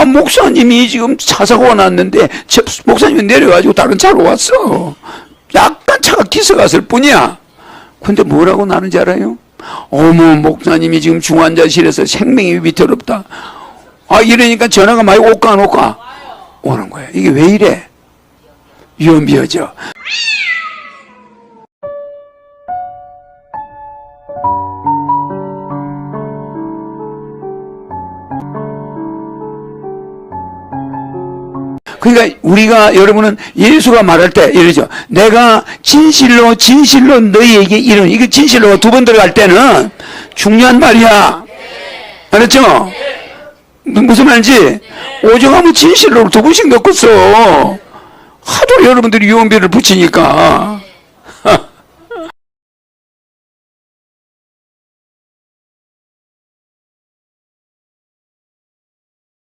아, 목사님이 지금 차 사고가 났는데 저 목사님이 내려가지고 다른 차로 왔어. 약간 차가 기어갔을 뿐이야. 근데 뭐라고 나는지 알아요? 어머 목사님이 지금 중환자실에서 생명이 위태롭다. 아 이러니까 전화가 많이 올까 안 올까? 오는 거야. 이게 왜 이래? 위험비어져. 그러니까 우리가 여러분은 예수가 말할 때 이러죠. 내가 진실로 진실로 너희에게 이런 이게 진실로 두 번 들어갈 때는 중요한 말이야. 알았죠? 무슨 말인지 오죽하면 진실로 두 번씩 넣었어. 하도 여러분들이 유언비를 붙이니까